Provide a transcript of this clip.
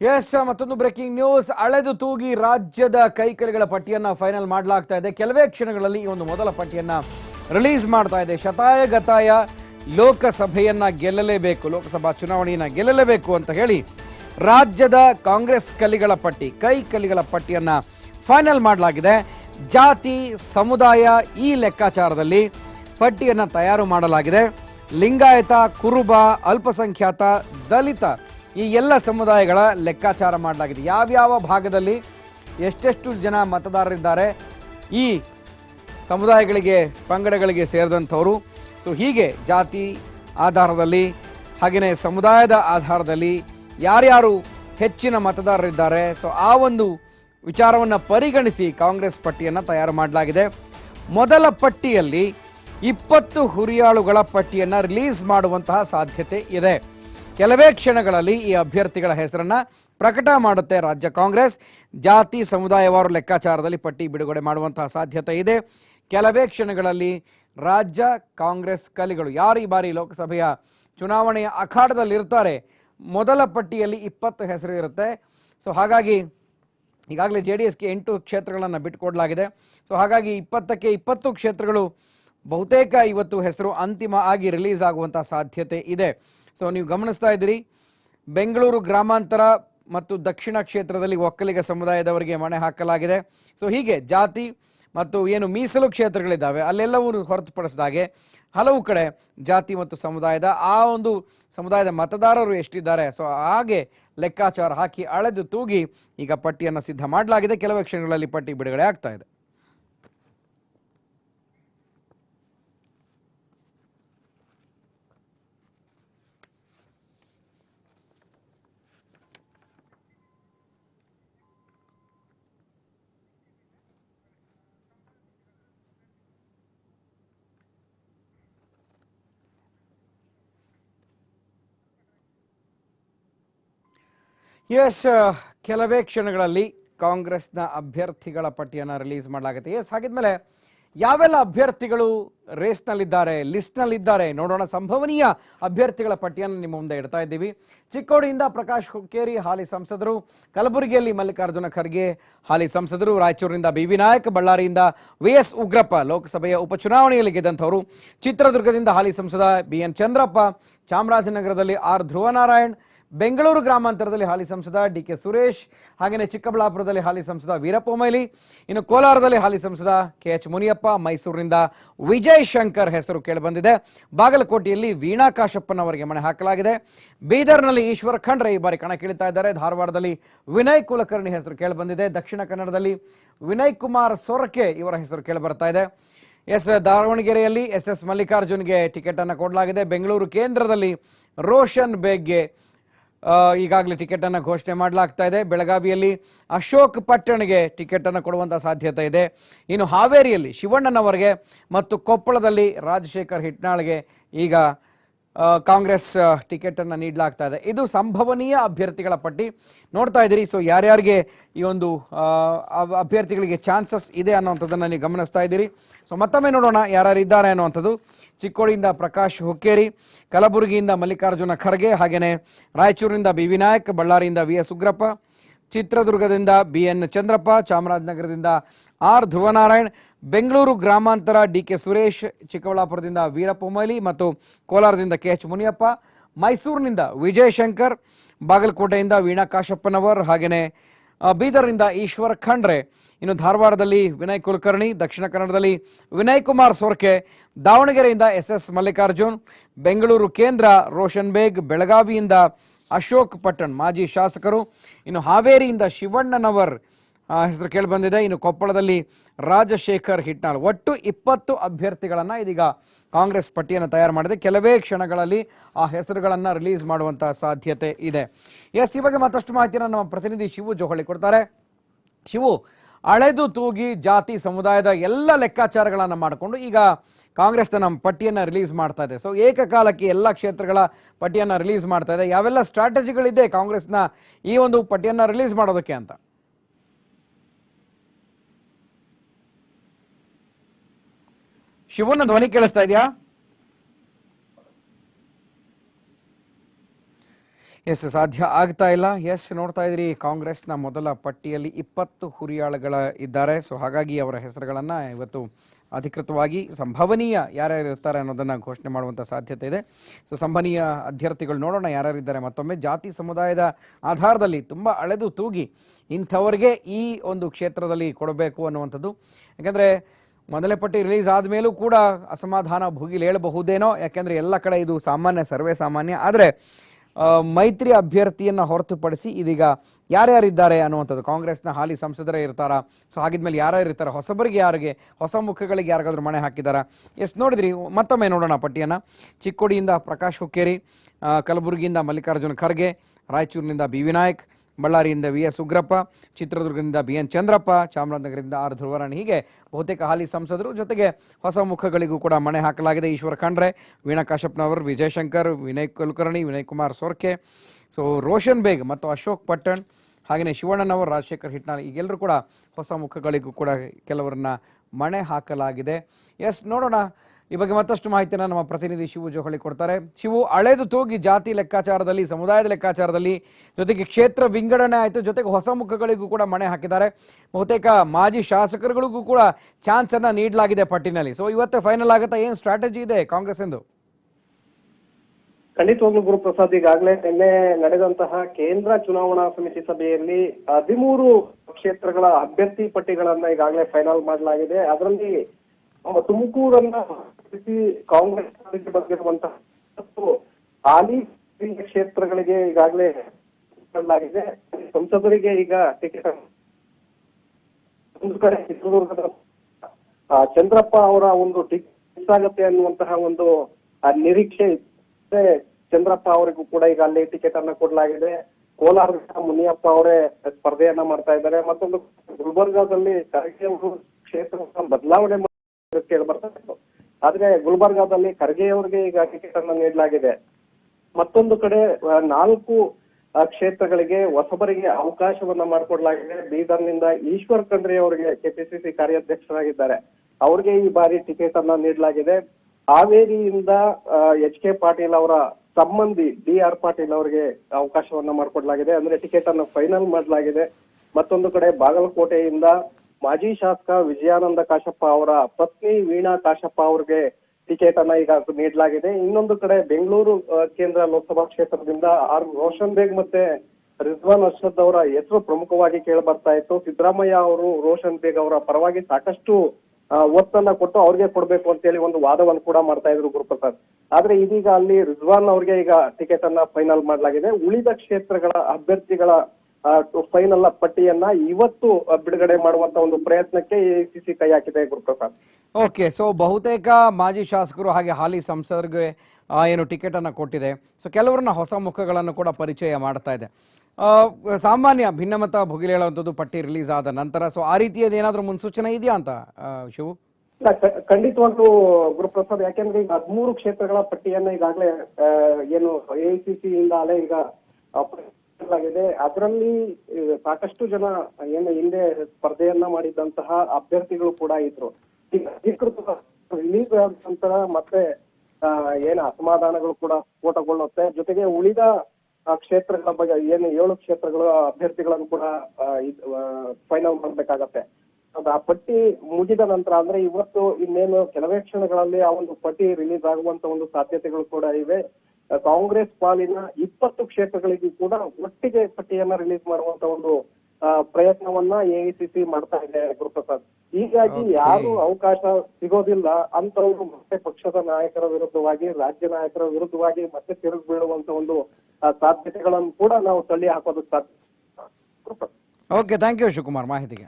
S, ಮತ್ತೊಂದು breaking news ಅಳೆದು ತೂಗಿ ರಾಜ್ಯದ ಕೈಕಲಿಗಳ ಪಟ್ಟಿಯನ್ನ ಫೈನಲ್ ಮಾಡಲಾಗ್ತಾ ಇದೆ. ಕೆಲವೇ ಕ್ಷಣಗಳಲ್ಲಿ ಈ ಒಂದು ಮೊದಲ ಪಟ್ಟಿಯನ್ನ ರಿಲೀಸ್ ಮಾಡ್ತಾ ಇದೆ. ಶತಾಯ ಗತಾಯ ಲೋಕಸಭೆಯನ್ನ ಗೆಲ್ಲಲೇಬೇಕು, ಲೋಕಸಭಾ ಚುನಾವಣೆಯನ್ನ ಗೆಲ್ಲಲೇಬೇಕು ಅಂತ ಹೇಳಿ ರಾಜ್ಯದ ಕಾಂಗ್ರೆಸ್ ಕಲಿಗಳ ಪಟ್ಟಿ ಕೈ ಕಲಿಗಳ ಪಟ್ಟಿಯನ್ನ ಫೈನಲ್ ಮಾಡಲಾಗಿದೆ. ಜಾತಿ, ಸಮುದಾಯ ಈ ಲೆಕ್ಕಾಚಾರದಲ್ಲಿ ಪಟ್ಟಿಯನ್ನು ತಯಾರು ಮಾಡಲಾಗಿದೆ. ಲಿಂಗಾಯತ, ಕುರುಬ, ಅಲ್ಪಸಂಖ್ಯಾತ, ದಲಿತ ಈ ಎಲ್ಲ ಸಮುದಾಯಗಳ ಲೆಕ್ಕಾಚಾರ ಮಾಡಲಾಗಿದೆ. ಯಾವ್ಯಾವ ಭಾಗದಲ್ಲಿ ಎಷ್ಟೆಷ್ಟು ಜನ ಮತದಾರರಿದ್ದಾರೆ, ಈ ಸಮುದಾಯಗಳಿಗೆ, ಪಂಗಡಗಳಿಗೆ ಸೇರಿದಂಥವರು. ಸೊ ಹೀಗೆ ಜಾತಿ ಆಧಾರದಲ್ಲಿ ಹಾಗೆಯೇ ಸಮುದಾಯದ ಆಧಾರದಲ್ಲಿ ಯಾರ್ಯಾರು ಹೆಚ್ಚಿನ ಮತದಾರರಿದ್ದಾರೆ ಸೊ ಆ ಒಂದು ವಿಚಾರವನ್ನು ಪರಿಗಣಿಸಿ ಕಾಂಗ್ರೆಸ್ ಪಟ್ಟಿಯನ್ನು ತಯಾರು ಮಾಡಲಾಗಿದೆ. ಮೊದಲ ಪಟ್ಟಿಯಲ್ಲಿ ಇಪ್ಪತ್ತು ಹುರಿಯಾಳುಗಳ ಪಟ್ಟಿಯನ್ನು ರಿಲೀಸ್ ಮಾಡುವಂತಹ ಸಾಧ್ಯತೆ ಇದೆ. ಕೆಲವೇ ಕ್ಷಣಗಳಲ್ಲಿ ಈ ಅಭ್ಯರ್ಥಿಗಳ ಹೆಸರನ್ನ ಪ್ರಕಟ ಮಾಡುತ್ತೆ ರಾಜ್ಯ ಕಾಂಗ್ರೆಸ್. ಜಾತಿ, ಸಮುದಾಯವಾರು ಲೆಕ್ಕಾಚಾರದಲ್ಲಿ ಪಟ್ಟಿ ಬಿಡುಗಡೆ ಮಾಡುವಂತಹ ಸಾಧ್ಯತೆ ಇದೆ. ಕೆಲವೇ ಕ್ಷಣಗಳಲ್ಲಿ ರಾಜ್ಯ ಕಾಂಗ್ರೆಸ್ ಕಲಿಗಳು ಯಾರು ಈ ಬಾರಿ ಲೋಕಸಭೆಯ ಚುನಾವಣೆಯ ಅಖಾಡದಲ್ಲಿರ್ತಾರೆ? ಮೊದಲ ಪಟ್ಟಿಯಲ್ಲಿ ಇಪ್ಪತ್ತು ಹೆಸರು ಇರುತ್ತೆ. ಸೊ ಹಾಗಾಗಿ ಈಗಾಗಲೇ ಜೆ ಡಿ ಎಸ್ಗೆ ಎಂಟು ಕ್ಷೇತ್ರಗಳನ್ನು ಬಿಟ್ಟುಕೊಡಲಾಗಿದೆ. ಸೊ ಹಾಗಾಗಿ ಇಪ್ಪತ್ತಕ್ಕೆ ಇಪ್ಪತ್ತು ಕ್ಷೇತ್ರಗಳು ಬಹುತೇಕ ಇವತ್ತು ಹೆಸರು ಅಂತಿಮ ಆಗಿ ರಿಲೀಸ್ ಆಗುವಂಥ ಸಾಧ್ಯತೆ ಇದೆ. ಸೊ ನೀವು ಗಮನಿಸ್ತಾ ಇದ್ದೀರಿ, ಬೆಂಗಳೂರು ಗ್ರಾಮಾಂತರ ಮತ್ತು ದಕ್ಷಿಣ ಕ್ಷೇತ್ರದಲ್ಲಿ ಒಕ್ಕಲಿಗ ಸಮುದಾಯದವರಿಗೆ ಮಣೆ ಹಾಕಲಾಗಿದೆ. ಸೊ ಹೀಗೆ ಜಾತಿ ಮತ್ತು ಏನು ಮೀಸಲು ಕ್ಷೇತ್ರಗಳಿದ್ದಾವೆ, ಅಲ್ಲೆಲ್ಲವೂ ಹೊರತುಪಡಿಸಿದಾಗೆ ಹಲವು ಕಡೆ ಜಾತಿ ಮತ್ತು ಸಮುದಾಯದ ಆ ಒಂದು ಸಮುದಾಯದ ಮತದಾರರು ಎಷ್ಟಿದ್ದಾರೆ ಸೊ ಹಾಗೆ ಲೆಕ್ಕಾಚಾರ ಹಾಕಿ ಅಳೆದು ತೂಗಿ ಈಗ ಪಟ್ಟಿಯನ್ನು ಸಿದ್ಧ ಮಾಡಲಾಗಿದೆ. ಕೆಲವೇ ಕ್ಷಣಗಳಲ್ಲಿ ಪಟ್ಟಿ ಬಿಡುಗಡೆ ಆಗ್ತಾ ಇದೆ. ಎಸ್ ಕೆಲವೇ ಕ್ಷಣಗಳಲ್ಲಿ ಕಾಂಗ್ರೆಸ್ನ ಅಭ್ಯರ್ಥಿಗಳ ಪಟ್ಟಿಯನ್ನು ರಿಲೀಸ್ ಮಾಡಲಾಗುತ್ತೆ. ಎಸ್, ಹಾಗಿದ್ಮೇಲೆ ಯಾವೆಲ್ಲ ಅಭ್ಯರ್ಥಿಗಳು ರೇಸ್ನಲ್ಲಿದ್ದಾರೆ, ಲಿಸ್ಟ್ನಲ್ಲಿದ್ದಾರೆ ನೋಡೋಣ. ಸಂಭವನೀಯ ಅಭ್ಯರ್ಥಿಗಳ ಪಟ್ಟಿಯನ್ನು ನಿಮ್ಮ ಮುಂದೆ ಇಡ್ತಾ ಇದ್ದೀವಿ. ಚಿಕ್ಕೋಡಿಯಿಂದ ಪ್ರಕಾಶ್ ಹುಕ್ಕೇರಿ, ಹಾಲಿ ಸಂಸದರು. ಕಲಬುರಗಿಯಲ್ಲಿ ಮಲ್ಲಿಕಾರ್ಜುನ ಖರ್ಗೆ, ಹಾಲಿ ಸಂಸದರು. ರಾಯಚೂರಿನಿಂದ ಬಿ ವಿ ನಾಯಕ್, ಬಳ್ಳಾರಿಯಿಂದ ವಿ ಎಸ್ ಉಗ್ರಪ್ಪ, ಲೋಕಸಭೆಯ ಉಪಚುನಾವಣೆಯಲ್ಲಿ ಗೆದ್ದಂಥವರು. ಚಿತ್ರದುರ್ಗದಿಂದ ಹಾಲಿ ಸಂಸದ ಬಿ ಎನ್ ಚಂದ್ರಪ್ಪ, ಚಾಮರಾಜನಗರದಲ್ಲಿ ಆರ್. ಧ್ರುವನಾರಾಯಣ್ ಬೆಂಗಳೂರು ಗ್ರಾಮಾಂತರದಲ್ಲಿ ಹಾಲಿ ಸಂಸದ ಡಿ ಕೆ ಸುರೇಶ್ ಹಾಗೆಯೇ ಚಿಕ್ಕಬಳ್ಳಾಪುರದಲ್ಲಿ ಹಾಲಿ ಸಂಸದ ವೀರಪ್ಪ ಮೊಯ್ಲಿ ಇನ್ನು ಕೋಲಾರದಲ್ಲಿ ಹಾಲಿ ಸಂಸದ ಕೆ ಎಚ್ ಮುನಿಯಪ್ಪ ಮೈಸೂರಿನಿಂದ ವಿಜಯ್ ಶಂಕರ್ ಹೆಸರು ಕೇಳಿಬಂದಿದೆ. ಬಾಗಲಕೋಟೆಯಲ್ಲಿ ವೀಣಾ ಕಾಶಪ್ಪನವರಿಗೆ ಮಣೆ ಹಾಕಲಾಗಿದೆ. ಬೀದರ್ನಲ್ಲಿ ಈಶ್ವರ ಖಂಡ್ರೆ ಈ ಬಾರಿ ಕಣಕ್ಕಿಳಿತಾ ಇದ್ದಾರೆ. ಧಾರವಾಡದಲ್ಲಿ ವಿನಯ್ ಕುಲಕರ್ಣಿ ಹೆಸರು ಕೇಳಿಬಂದಿದೆ. ದಕ್ಷಿಣ ಕನ್ನಡದಲ್ಲಿ ವಿನಯ್ ಕುಮಾರ್ ಸೊರಕೆ ಇವರ ಹೆಸರು ಕೇಳಿಬರ್ತಾ ಇದೆ. ಎಸ್ ದಾವಣಗೆರೆಯಲ್ಲಿ ಎಸ್ ಎಸ್ ಮಲ್ಲಿಕಾರ್ಜುನ್ಗೆ ಟಿಕೆಟ್ ಅನ್ನು ಕೊಡಲಾಗಿದೆ. ಬೆಂಗಳೂರು ಕೇಂದ್ರದಲ್ಲಿ ರೋಷನ್ ಬೇಗ್ಗೆ ಈಗಾಗಲೇ ಟಿಕೆಟನ್ನು ಘೋಷಣೆ ಮಾಡಲಾಗ್ತಾ ಇದೆ. ಬೆಳಗಾವಿಯಲ್ಲಿ ಅಶೋಕ್ ಪಟ್ಟಣ್ಗೆ ಟಿಕೆಟನ್ನು ಕೊಡುವಂಥ ಸಾಧ್ಯತೆ ಇದೆ. ಇನ್ನು ಹಾವೇರಿಯಲ್ಲಿ ಶಿವಣ್ಣನವರಿಗೆ ಮತ್ತು ಕೊಪ್ಪಳದಲ್ಲಿ ರಾಜಶೇಖರ್ ಹಿಟ್ನಾಳ್ಗೆ ಈಗ ಕಾಂಗ್ರೆಸ್ ಟಿಕೆಟನ್ನು ನೀಡಲಾಗ್ತಾ ಇದೆ. ಇದು ಸಂಭವನೀಯ ಅಭ್ಯರ್ಥಿಗಳ ಪಟ್ಟಿ. ನೋಡ್ತಾ ಇದ್ದೀರಿ. ಸೊ ಯಾರ್ಯಾರಿಗೆ ಈ ಒಂದು ಅಭ್ಯರ್ಥಿಗಳಿಗೆ ಚಾನ್ಸಸ್ ಇದೆ ಅನ್ನೋವಂಥದ್ದನ್ನು ನೀವು ಗಮನಿಸ್ತಾ ಇದ್ದೀರಿ. ಸೊ ಮತ್ತೊಮ್ಮೆ ನೋಡೋಣ ಯಾರ್ಯಾರು ಇದ್ದಾರೆ ಅನ್ನುವಂಥದ್ದು. ಚಿಕ್ಕೋಡಿಯಿಂದ ಪ್ರಕಾಶ್ ಹುಕ್ಕೇರಿ, ಕಲಬುರಗಿಯಿಂದ ಮಲ್ಲಿಕಾರ್ಜುನ ಖರ್ಗೆ ಹಾಗೆಯೇ ರಾಯಚೂರಿನಿಂದ ಬಿ. ವಿನಾಯಕ್ ಬಳ್ಳಾರಿಯಿಂದ ವಿ. ಎಸ್. ಉಗ್ರಪ್ಪ, ಚಿತ್ರದುರ್ಗದಿಂದ ಬಿ. ಎನ್. ಚಂದ್ರಪ್ಪ, ಚಾಮರಾಜನಗರದಿಂದ ಆರ್. ಧ್ರುವನಾರಾಯಣ್, ಬೆಂಗಳೂರು ಗ್ರಾಮಾಂತರ ಡಿ. ಕೆ. ಸುರೇಶ್, ಚಿಕ್ಕಬಳ್ಳಾಪುರದಿಂದ ವೀರಪ್ಪ ಮೊಯ್ಲಿ ಮತ್ತು ಕೋಲಾರದಿಂದ ಕೆ. ಎಚ್. ಮುನಿಯಪ್ಪ, ಮೈಸೂರಿನಿಂದ ವಿಜಯ್ ಶಂಕರ್, ಬಾಗಲಕೋಟೆಯಿಂದ ವೀಣಾ ಕಾಶಪ್ಪನವರ್ ಹಾಗೆಯೇ ಬೀದರ್ನಿಂದ ಈಶ್ವರ್ ಖಂಡ್ರೆ ಇನ್ನು ಧಾರವಾಡದಲ್ಲಿ ವಿನಯ್ ಕುಲಕರ್ಣಿ, ದಕ್ಷಿಣ ಕನ್ನಡದಲ್ಲಿ ವಿನಯ್ ಕುಮಾರ್ ಸೋರ್ಕೆ, ದಾವಣಗೆರೆಯಿಂದ ಎಸ್ ಎಸ್ ಮಲ್ಲಿಕಾರ್ಜುನ್, ಬೆಂಗಳೂರು ಕೇಂದ್ರ ರೋಷನ್ ಬೇಗ್, ಬೆಳಗಾವಿಯಿಂದ ಅಶೋಕ್ ಪಟ್ಟಣ್ ಮಾಜಿ ಶಾಸಕರು. ಇನ್ನು ಹಾವೇರಿಯಿಂದ ಶಿವಣ್ಣನವರ್ ಹೆಸರು ಕೇಳಿಬಂದಿದೆ. ಇನ್ನು ಕೊಪ್ಪಳದಲ್ಲಿ ರಾಜಶೇಖರ್ ಹಿಟ್ನಾಳ್. ಒಟ್ಟು ಇಪ್ಪತ್ತು ಅಭ್ಯರ್ಥಿಗಳನ್ನು ಇದೀಗ ಕಾಂಗ್ರೆಸ್ ಪಟ್ಟಿಯನ್ನು ತಯಾರು ಮಾಡಿದೆ. ಕೆಲವೇ ಕ್ಷಣಗಳಲ್ಲಿ ಆ ಹೆಸರುಗಳನ್ನು ರಿಲೀಸ್ ಮಾಡುವಂಥ ಸಾಧ್ಯತೆ ಇದೆ. ಎಸ್, ಈ ಬಗ್ಗೆ ಮತ್ತಷ್ಟು ಮಾಹಿತಿಯನ್ನು ನಮ್ಮ ಪ್ರತಿನಿಧಿ ಶಿವು ಜೋಹಳಿ ಕೊಡ್ತಾರೆ. ಶಿವು ಅಳೆದು ತೂಗಿ ಜಾತಿ ಸಮುದಾಯದ ಎಲ್ಲ ಲೆಕ್ಕಾಚಾರಗಳನ್ನು ಮಾಡಿಕೊಂಡು ಈಗ ಕಾಂಗ್ರೆಸ್ ನಮ್ಮ ಪಟ್ಟಿಯನ್ನು ರಿಲೀಸ್ ಮಾಡ್ತಾ ಇದೆ. ಸೊ ಏಕಕಾಲಕ್ಕೆ ಎಲ್ಲ ಕ್ಷೇತ್ರಗಳ ಪಟ್ಟಿಯನ್ನು ರಿಲೀಸ್ ಮಾಡ್ತಾ ಇದೆ. ಯಾವೆಲ್ಲ ಸ್ಟ್ರಾಟಜಿಗಳಿದೆ ಕಾಂಗ್ರೆಸ್ನ ಈ ಒಂದು ಪಟ್ಟಿಯನ್ನು ರಿಲೀಸ್ ಮಾಡೋದಕ್ಕೆ ಅಂತ? ಶಿವನ ಧ್ವನಿ ಕೇಳಿಸ್ತಾ ಇದೆಯಾ? ಎಸ್, ಸಾಧ್ಯ ಆಗ್ತಾ ಇಲ್ಲ. ಎಸ್, ನೋಡ್ತಾ ಇದ್ರಿ, ಕಾಂಗ್ರೆಸ್ನ ಮೊದಲ ಪಟ್ಟಿಯಲ್ಲಿ ಇಪ್ಪತ್ತು ಹುರಿಯಾಳುಗಳ ಇದ್ದಾರೆ. ಸೊ, ಹಾಗಾಗಿ ಅವರ ಹೆಸರುಗಳನ್ನು ಇವತ್ತು ಅಧಿಕೃತವಾಗಿ ಸಂಭವನೀಯ ಯಾರ್ಯಾರು ಇರ್ತಾರೆ ಅನ್ನೋದನ್ನು ಘೋಷಣೆ ಮಾಡುವಂಥ ಸಾಧ್ಯತೆ ಇದೆ. ಸೊ, ಸಂಭವನೀಯ ಅಭ್ಯರ್ಥಿಗಳು ನೋಡೋಣ ಯಾರ್ಯಾರಿದ್ದಾರೆ ಮತ್ತೊಮ್ಮೆ ಜಾತಿ ಸಮುದಾಯದ ಆಧಾರದಲ್ಲಿ ತುಂಬ ಅಳೆದು ತೂಗಿ ಇಂಥವ್ರಿಗೆ ಈ ಒಂದು ಕ್ಷೇತ್ರದಲ್ಲಿ ಕೊಡಬೇಕು ಅನ್ನುವಂಥದ್ದು. ಯಾಕೆಂದರೆ ಮೊದಲೇ ಪಟ್ಟಿ ರಿಲೀಸ್ ಆದಮೇಲೂ ಕೂಡ ಅಸಮಾಧಾನ ಭುಗಿಲೇಳಬಹುದೇನೋ ಯಾಕೆಂದರೆ ಎಲ್ಲ ಕಡೆ ಇದು ಸಾಮಾನ್ಯ, ಸರ್ವೇ ಸಾಮಾನ್ಯ. ಆದರೆ ಮೈತ್ರಿ ಅಭ್ಯರ್ಥಿಯನ್ನು ಹೊರತುಪಡಿಸಿ ಇದೀಗ ಯಾರ್ಯಾರಿದ್ದಾರೆ ಅನ್ನುವಂಥದ್ದು. ಕಾಂಗ್ರೆಸ್ನ ಹಾಲಿ ಸಂಸದರೇ ಇರ್ತಾರಾ? ಸೊ ಹಾಗಿದ್ಮೇಲೆ ಯಾರ್ಯಾರು ಇರ್ತಾರೆ? ಹೊಸಬರಿಗೆ ಯಾರಿಗೆ, ಹೊಸ ಮುಖಗಳಿಗೆ ಯಾರಿಗಾದ್ರೂ ಮಣೆ ಹಾಕಿದಾರಾ? ಎಸ್, ನೋಡಿದ್ರಿ, ಮತ್ತೊಮ್ಮೆ ನೋಡೋಣ ಪಟ್ಟಿಯನ್ನು. ಚಿಕ್ಕೋಡಿಯಿಂದ ಪ್ರಕಾಶ್ ಹುಕ್ಕೇರಿ ಕಲಬುರಗಿಯಿಂದ ಮಲ್ಲಿಕಾರ್ಜುನ ಖರ್ಗೆ, ರಾಯಚೂರಿನಿಂದ ಬಿ ವಿನಾಯಕ್ ಬಳ್ಳಾರಿಯಿಂದ ವಿ ಎಸ್ ಉಗ್ರಪ್ಪ, ಚಿತ್ರದುರ್ಗದಿಂದ ಬಿ ಎನ್ ಚಂದ್ರಪ್ಪ, ಚಾಮರಾಜನಗರದಿಂದ ಆರ್ ಧ್ರುವರಾಣಿ. ಹೀಗೆ ಬಹುತೇಕ ಹಾಲಿ ಸಂಸದರು ಜೊತೆಗೆ ಹೊಸ ಮುಖಗಳಿಗೂ ಕೂಡ ಮಣೆ ಹಾಕಲಾಗಿದೆ. ಈಶ್ವರ ಖಂಡ್ರೆ, ವೀಣಾ ವಿಜಯ್ ವಿಜಯಶಂಕರ್, ವಿನಯ್ ಕುಲಕರ್ಣಿ, ವಿನಯ್ ಕುಮಾರ್ ಸೋರ್ಕೆ. ಸೊ, ರೋಷನ್ ಬೇಗ್ ಮತ್ತು ಅಶೋಕ್ ಪಟ್ಟಣ್, ಹಾಗೆಯೇ ಶಿವಣ್ಣನವರು, ರಾಜಶೇಖರ್ ಹಿಟ್ನಾಳ್ ಈಗೆಲ್ಲರೂ ಕೂಡ ಹೊಸ ಮುಖಗಳಿಗೂ ಕೂಡ ಕೆಲವರನ್ನ ಮಣೆ ಹಾಕಲಾಗಿದೆ. ಎಸ್, ನೋಡೋಣ. ಈ ಬಗ್ಗೆ ಮತ್ತಷ್ಟು ಮಾಹಿತಿಯನ್ನು ನಮ್ಮ ಪ್ರತಿನಿಧಿ ಶಿವು ಜೋಹಳಿ ಕೊಡ್ತಾರೆ. ಶಿವು ಅಳೆದು ತೂಗಿ ಜಾತಿ ಲೆಕ್ಕಾಚಾರದಲ್ಲಿ, ಸಮುದಾಯದ ಲೆಕ್ಕಾಚಾರದಲ್ಲಿ ಜೊತೆಗೆ ಕ್ಷೇತ್ರ ವಿಂಗಡಣೆ ಆಯಿತು, ಜೊತೆಗೆ ಹೊಸ ಮುಖಗಳಿಗೂ ಕೂಡ ಮಣೆ ಹಾಕಿದ್ದಾರೆ. ಬಹುತೇಕ ಮಾಜಿ ಶಾಸಕರುಗಳಿಗೂ ಕೂಡ ಚಾನ್ಸ್ ಅನ್ನ ನೀಡಲಾಗಿದೆ ಪಟ್ಟಿನಲ್ಲಿ. ಸೊ ಇವತ್ತೇ ಫೈನಲ್ ಆಗುತ್ತಾ? ಏನು ಸ್ಟ್ರಾಟಜಿ ಇದೆ ಕಾಂಗ್ರೆಸ್ ಎಂದು ಖಂಡಿತವಾಗ್ಲೂ ಗುರುಪ್ರಸಾದ್, ಈಗಾಗಲೇ ನಿನ್ನೆ ನಡೆದಂತಹ ಕೇಂದ್ರ ಚುನಾವಣಾ ಸಮಿತಿ ಸಭೆಯಲ್ಲಿ ಹದಿಮೂರು ಕ್ಷೇತ್ರಗಳ ಅಭ್ಯರ್ಥಿ ಪಟ್ಟಿಗಳನ್ನ ಈಗಾಗಲೇ ಫೈನಲ್ ಮಾಡಲಾಗಿದೆ. ಅದರಲ್ಲಿ ತುಮಕೂರನ್ನ ಕಾಂಗ್ರೆಸ್ ಬಂದಿರುವಂತಹ ಹಾಲಿ ಕ್ಷೇತ್ರಗಳಿಗೆ ಈಗಾಗಲೇ ಮಾಡಲಾಗಿದೆ ಸಂಸದರಿಗೆ ಈಗ ಟಿಕೆಟ್ ಒಂದು ಕಡೆ ಚಿತ್ರದುರ್ಗದ ಚಂದ್ರಪ್ಪ ಅವರ ಒಂದು ಟಿಕೆಟ್ ಆಗುತ್ತೆ ಅನ್ನುವಂತಹ ಒಂದು ನಿರೀಕ್ಷೆ ಇದೆ ಚಂದ್ರಪ್ಪ ಅವರಿಗೂ ಕೂಡ ಈಗ ಅಲ್ಲಿ ಟಿಕೆಟ್ ಅನ್ನ ಕೊಡಲಾಗಿದೆ. ಕೋಲಾರ ಮುನಿಯಪ್ಪ ಅವರೇ ಸ್ಪರ್ಧೆಯನ್ನ ಮಾಡ್ತಾ ಇದ್ದಾರೆ. ಮತ್ತೊಂದು ಗುಲ್ಬರ್ಗಾದಲ್ಲಿ ಅವರು ಕ್ಷೇತ್ರವನ್ನು ಬದಲಾವಣೆ ಕೇಳಿ ಬರ್ತಾ ಇತ್ತು. ಆದ್ರೆ ಗುಲ್ಬರ್ಗಾದಲ್ಲಿ ಖರ್ಗೆ ಅವರಿಗೆ ಈಗ ಟಿಕೆಟ್ ಅನ್ನು ನೀಡಲಾಗಿದೆ. ಮತ್ತೊಂದು ಕಡೆ ನಾಲ್ಕು ಕ್ಷೇತ್ರಗಳಿಗೆ ಹೊಸಬರಿಗೆ ಅವಕಾಶವನ್ನ ಮಾಡಿಕೊಡ್ಲಾಗಿದೆ. ಬೀದರ್ನಿಂದ ಈಶ್ವರ್ ಖಂಡ್ರೆ ಅವರಿಗೆ ಕೆಪಿಸಿಸಿ ಕಾರ್ಯಾಧ್ಯಕ್ಷರಾಗಿದ್ದಾರೆ. ಅವ್ರಿಗೆ ಈ ಬಾರಿ ಟಿಕೆಟ್ ಅನ್ನ ನೀಡಲಾಗಿದೆ. ಹಾವೇರಿಯಿಂದ ಎಚ್ ಕೆ ಪಾಟೀಲ್ ಅವರ ಸಂಬಂಧಿ ಡಿ ಆರ್ ಪಾಟೀಲ್ ಅವರಿಗೆ ಅವಕಾಶವನ್ನ ಮಾಡಿಕೊಡ್ಲಾಗಿದೆ. ಅಂದ್ರೆ ಟಿಕೆಟ್ ಅನ್ನು ಫೈನಲ್ ಮಾಡಲಾಗಿದೆ. ಮತ್ತೊಂದು ಕಡೆ ಬಾಗಲಕೋಟೆಯಿಂದ ಮಾಜಿ ಶಾಸಕ ವಿಜಯಾನಂದ ಕಾಶಪ್ಪ ಅವರ ಪತ್ನಿ ವೀಣಾ ಕಾಶಪ್ಪ ಅವರಿಗೆ ಟಿಕೆಟ್ ಅನ್ನ ಈಗ ನೀಡಲಾಗಿದೆ. ಇನ್ನೊಂದು ಕಡೆ ಬೆಂಗಳೂರು ಕೇಂದ್ರ ಲೋಕಸಭಾ ಕ್ಷೇತ್ರದಿಂದ ಆರ್ ರೋಷನ್ ಬೇಗ್ ಮತ್ತೆ ರಿಜ್ವಾನ್ ಅರ್ಷದ್ ಅವರ ಹೆಸರು ಪ್ರಮುಖವಾಗಿ ಕೇಳಿ ಬರ್ತಾ ಇತ್ತು. ಸಿದ್ದರಾಮಯ್ಯ ಅವರು ರೋಷನ್ ಬೇಗ್ ಅವರ ಪರವಾಗಿ ಸಾಕಷ್ಟು ಒತ್ತನ್ನ ಕೊಟ್ಟು ಅವ್ರಿಗೆ ಕೊಡ್ಬೇಕು ಅಂತೇಳಿ ಒಂದು ವಾದವನ್ನು ಕೂಡ ಮಾಡ್ತಾ ಇದ್ರು ಗುರುಪ್ರಸಾದ್. ಆದ್ರೆ ಇದೀಗ ಅಲ್ಲಿ ರಿಜ್ವಾನ್ ಅವ್ರಿಗೆ ಈಗ ಟಿಕೆಟ್ ಅನ್ನ ಫೈನಲ್ ಮಾಡಲಾಗಿದೆ. ಉಳಿದ ಕ್ಷೇತ್ರಗಳ ಅಭ್ಯರ್ಥಿಗಳ ಫೈನಲ್ ಪಟ್ಟಿಯನ್ನ ಇವತ್ತು ಬಿಡುಗಡೆ ಮಾಡುವಂತ ಒಂದು ಪ್ರಯತ್ನಕ್ಕೆ ಎಐಸಿಸಿ ಕೈ ಹಾಕಿದೆ ಗುರುಪ್ರಸಾದ್. ಓಕೆ ಸೊ ಬಹುತೇಕ ಮಾಜಿ ಶಾಸಕರು ಹಾಗೆ ಹಾಲಿ ಸಂಸದರಿಗೆ ಏನು ಟಿಕೆಟ್ ಅನ್ನ ಕೊಟ್ಟಿದೆ. ಸೊ ಕೆಲವರನ್ನ ಹೊಸ ಮುಖಗಳನ್ನು ಕೂಡ ಪರಿಚಯ ಮಾಡ್ತಾ ಇದೆ. ಆ, ಸಾಮಾನ್ಯ ಭಿನ್ನಮತ ಭುಗಿಲೇಳುವಂಥದ್ದು ಪಟ್ಟಿ ರಿಲೀಸ್ ಆದ ನಂತರ ಸೊ ಆ ರೀತಿಯದ ಏನಾದರೂ ಮುನ್ಸೂಚನೆ ಇದೆಯಾ ಅಂತ ಶಿವು? ಖಂಡಿತವಾಗ್ಲೂ ಗುರುಪ್ರಸಾದ್ ಯಾಕೆಂದ್ರೆ ಈಗ ಹದಿಮೂರು ಕ್ಷೇತ್ರಗಳ ಪಟ್ಟಿಯನ್ನ ಈಗಾಗಲೇ ಏನು ಎಐಸಿಸಿ ಇಂದ ಅಲೆ ಈಗ ಆಗಿದೆ ಅದರಲ್ಲಿ ಸಾಕಷ್ಟು ಜನ ಏನು ಹಿಂದೆ ಸ್ಪರ್ಧೆಯನ್ನ ಮಾಡಿದಂತಹ ಅಭ್ಯರ್ಥಿಗಳು ಕೂಡ ಇದ್ರು. ರಿಲೀಸ್ ಆದ ನಂತರ ಮತ್ತೆ ಏನು ಅಸಮಾಧಾನಗಳು ಕೂಡ ಸ್ಫೋಟಗೊಳ್ಳುತ್ತೆ. ಜೊತೆಗೆ ಉಳಿದ ಕ್ಷೇತ್ರಗಳ ಬಗ್ಗೆ ಏನು ಏಳು ಕ್ಷೇತ್ರಗಳು ಅಭ್ಯರ್ಥಿಗಳನ್ನು ಕೂಡ ಫೈನಲ್ ಮಾಡ್ಬೇಕಾಗತ್ತೆ. ಆ ಪಟ್ಟಿ ಮುಗಿದ ನಂತರ ಅಂದ್ರೆ ಇವತ್ತು ಇನ್ನೇನು ಕೆಲವೇ ಕ್ಷಣಗಳಲ್ಲಿ ಆ ಒಂದು ಪಟ್ಟಿ ರಿಲೀಸ್ ಆಗುವಂತ ಒಂದು ಸಾಧ್ಯತೆಗಳು ಕೂಡ ಇವೆ. ಕಾಂಗ್ರೆಸ್ ಪಾಲಿನ ಇಪ್ಪತ್ತು ಕ್ಷೇತ್ರಗಳಿಗೂ ಕೂಡ ಒಟ್ಟಿಗೆ ಪಟ್ಟಿಯನ್ನ ರಿಲೀಸ್ ಮಾಡುವಂತ ಒಂದು ಪ್ರಯತ್ನವನ್ನ ಎಐಸಿಸಿ ಮಾಡ್ತಾ ಇದೆ ಗುರುಪ್ರಸಾದ್. ಹೀಗಾಗಿ ಯಾರು ಅವಕಾಶ ಸಿಗೋದಿಲ್ಲ ಅಂತವರು ಮತ್ತೆ ಪಕ್ಷದ ನಾಯಕರ ವಿರುದ್ಧವಾಗಿ ರಾಜ್ಯ ನಾಯಕರ ವಿರುದ್ಧವಾಗಿ ಮತ್ತೆ ತಿರುಗಿ ಬೀಳುವಂತ ಒಂದು ಸಾಧ್ಯತೆಗಳನ್ನು ಕೂಡ ನಾವು ತಳ್ಳಿ ಹಾಕೋದಕ್ಕೆ ಸಾಧ್ಯ. ಓಕೆ ಥ್ಯಾಂಕ್ ಯು ಶಿವಕುಮಾರ್ ಮಾಹಿತಿಗೆ.